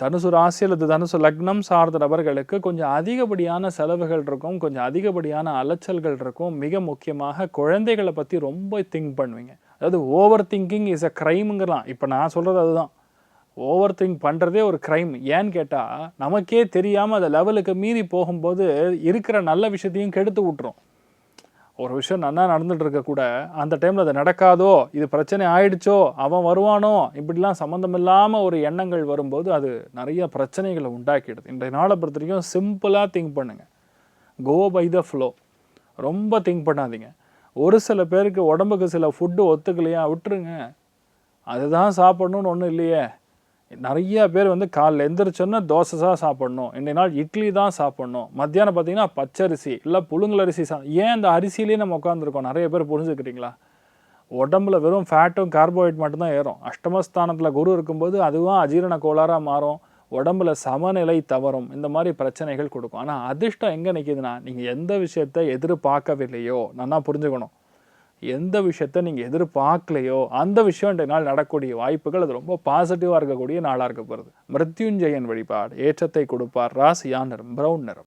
தனுசு ராசி அல்லது தனுசு லக்னம் சார்ந்த நபர்களுக்கு கொஞ்சம் அதிகப்படியான செலவுகள் இருக்கும் கொஞ்சம் அதிகப்படியான அலைச்சல்கள் இருக்கும். மிக முக்கியமாக குழந்தைகளை பற்றி ரொம்ப திங்க் பண்ணுவீங்க. அதாவது ஓவர் திங்கிங் இஸ் அ க்ரைமுங்கிறலாம் இப்போ நான் சொல்கிறது அதுதான். ஓவர் திங்க் பண்ணுறதே ஒரு க்ரைம் ஏன்னு கேட்டால் நமக்கே தெரியாமல் அந்த லெவலுக்கு மீறி போகும்போது இருக்கிற நல்ல விஷயத்தையும் கெடுத்து விட்டுரும். ஒரு விஷயம் நல்லா நடந்துட்டு இருக்க கூட அந்த டைமில் அது நடக்காதோ இது பிரச்சனை ஆயிடுச்சோ அவன் வருவானோ இப்படிலாம் சம்மந்தம் இல்லாமல் ஒரு எண்ணங்கள் வரும்போது அது நிறைய பிரச்சனைகளை உண்டாக்கிடுது. இன்றைய நாளை பொறுத்த வரைக்கும் சிம்பிளாக திங்க் பண்ணுங்கள் கோ பை த ஃப்ளோ ரொம்ப திங்க் பண்ணாதீங்க. ஒரு சில பேருக்கு உடம்புக்கு சில ஃபுட்டு ஒத்துக்கலையா? விட்டுருங்க. அதுதான் சாப்பிடணும்னு ஒன்றும் இல்லையே. நிறைய பேர் வந்து காலைல எந்திரிச்சோன்னா தோசை தான் சாப்பிடணும். இன்றைய நாள் இட்லி தான் சாப்பிடணும். மத்தியானம் பார்த்தீங்கன்னா பச்சரிசி இல்லை புழுங்கல் அரிசி சா ஏன் அந்த அரிசியிலே நம்ம உட்காந்துருக்கோம் நிறைய பேர் புரிஞ்சுக்கிறீங்களா உடம்புல வெறும் ஃபேட்டும் கார்போஹைட் மட்டும்தான் ஏறும். அஷ்டமஸ்தானத்தில் குரு இருக்கும்போது அதுவும் அஜீரண கோளாறாக மாறும். உடம்புல சமநிலை தவறும். இந்த மாதிரி பிரச்சனைகள் கொடுக்கும். ஆனால் அதிர்ஷ்டம் எங்கே நிற்கிதுன்னா நீங்கள் எந்த விஷயத்தை எதிர்பார்க்கவில்லையோ நல்லா புரிஞ்சுக்கணும். எந்த விஷயத்த நீங்கள் எதிர்பார்க்கலையோ அந்த விஷயம் இன்றைய நாள் நடக்கக்கூடிய வாய்ப்புகள் அது ரொம்ப பாசிட்டிவாக இருக்கக்கூடிய நாளாக இருக்க போகிறது மிருத்யுஞ்சயன் வழிபாடு ஏற்றத்தை கொடுப்பார் ராசியா நிறம் பிரவுன் நிறம்.